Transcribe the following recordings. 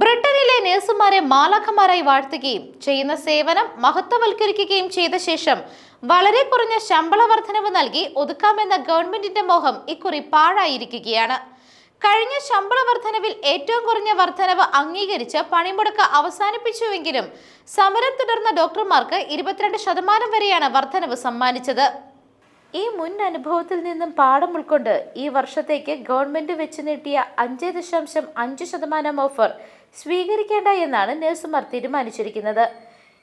ബ്രിട്ടനിലെ നഴ്സുമാരെ മാലാഖമാരായി വാഴ്ത്തുകയും ചെയ്യുന്ന സേവനം മഹത്വവൽക്കരിക്കുകയും ചെയ്ത ശേഷം വളരെ കുറഞ്ഞ ശമ്പള വർധനവ് നൽകി ഒതുക്കാമെന്ന ഗവൺമെന്റിന്റെ മോഹം ഇക്കുറി പാഴായിരിക്കുകയാണ്. കഴിഞ്ഞ ശമ്പള വർധനവിൽ ഏറ്റവും കുറഞ്ഞ വർധനവ് അംഗീകരിച്ച് പണിമുടക്ക് അവസാനിപ്പിച്ചുവെങ്കിലും സമരം തുടർന്ന ഡോക്ടർമാർക്ക് ഇരുപത്തിരണ്ട് ശതമാനം വരെയാണ് വർധനവ് സമ്മാനിച്ചത്. ഈ മുൻ അനുഭവത്തിൽ നിന്നും പാഠം ഉൾക്കൊണ്ട് ഈ വർഷത്തേക്ക് ഗവൺമെന്റ് വെച്ച് നീട്ടിയ അഞ്ച് ദശാംശം അഞ്ച് ശതമാനം ഓഫർ സ്വീകരിക്കേണ്ട എന്നാണ് നഴ്സുമാർ തീരുമാനിച്ചിരിക്കുന്നത്.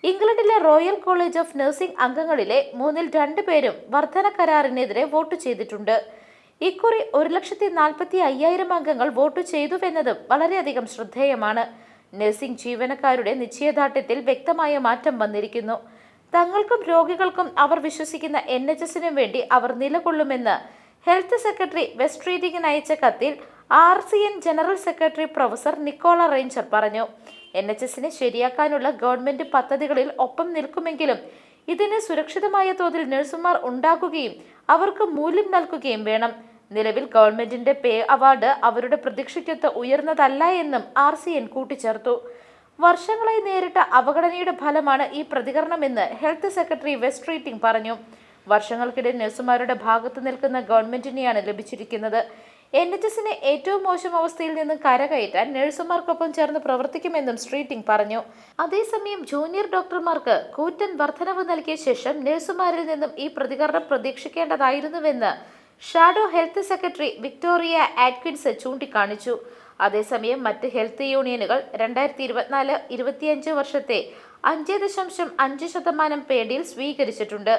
ഇംഗ്ലണ്ടിലെ റോയൽ കോളേജ് ഓഫ് നഴ്സിംഗ് അംഗങ്ങളിലെ മൂന്നിൽ രണ്ട് പേരും വർധന കരാറിനെതിരെ വോട്ട് ചെയ്തിട്ടുണ്ട്. ഇക്കുറി ഒരു ലക്ഷത്തി നാൽപ്പത്തി അയ്യായിരം അംഗങ്ങൾ വോട്ട് ചെയ്തുവെന്നതും വളരെയധികം ശ്രദ്ധേയമാണ്. നഴ്സിംഗ് ജീവനക്കാരുടെ നിശ്ചയദാർഢ്യത്തിൽ വ്യക്തമായ മാറ്റം വന്നിരിക്കുന്നു. തങ്ങൾക്കും രോഗികൾക്കും അവർ വിശ്വസിക്കുന്ന എൻ എച്ച് എസിനും വേണ്ടി അവർ നിലകൊള്ളുമെന്ന് ഹെൽത്ത് സെക്രട്ടറി വെസ്റ്റ് റീഡിംഗിന് അയച്ച കത്തിൽ R C N general secretary professor Nicola Ranger പറഞ്ഞു. എൻ എച്ച് എസിനെ ശരിയാക്കാനുള്ള ഗവൺമെന്റ് പദ്ധതികളിൽ ഒപ്പം നിൽക്കുമെങ്കിലും ഇതിന് സുരക്ഷിതമായ തോതിൽ നഴ്സുമാർ ഉണ്ടാക്കുകയും അവർക്ക് മൂല്യം നൽകുകയും വേണം. നിലവിൽ ഗവൺമെന്റിന്റെ പേ അവാർഡ് അവരുടെ പ്രതീക്ഷയ്ക്കൊത്ത് ഉയർന്നതല്ല എന്നും ആർ സി എൻ കൂട്ടിച്ചേർത്തു. വർഷങ്ങളായി നേരിട്ട അവഗണനയുടെ ഫലമാണ് ഈ പ്രതികരണമെന്ന് ഹെൽത്ത് സെക്രട്ടറി വെസ്റ്റ് റീറ്റിംഗ് പറഞ്ഞു. വർഷങ്ങൾക്കിടെ നഴ്സുമാരുടെ ഭാഗത്ത് നിൽക്കുന്ന ഗവൺമെന്റിനെയാണ് ലഭിച്ചിരിക്കുന്നത്. എൻ എച്ച് എസിനെ ഏറ്റവും മോശം അവസ്ഥയിൽ നിന്നും കരകയറ്റാൻ നഴ്സുമാർക്കൊപ്പം ചേർന്ന് പ്രവർത്തിക്കുമെന്നും സ്ട്രീറ്റിംഗ് പറഞ്ഞു. അതേസമയം ജൂനിയർ ഡോക്ടർമാർക്ക് കൂറ്റൻ വർധനവ് നൽകിയ ശേഷം നഴ്സുമാരിൽ നിന്നും ഈ പ്രതികരണം പ്രതീക്ഷിക്കേണ്ടതായിരുന്നുവെന്ന് shadow health secretary Victoria Atkins ചൂണ്ടിക്കാണിച്ചു. അതേസമയം മറ്റ് ഹെൽത്ത് യൂണിയനുകൾ രണ്ടായിരത്തി ഇരുപത്തിനാല് ഇരുപത്തിയഞ്ച് വർഷത്തെ അഞ്ച് ദശാംശം അഞ്ച് ശതമാനം പേടിയിൽ സ്വീകരിച്ചിട്ടുണ്ട്.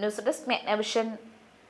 News desk മെഗ്നവിഷൻ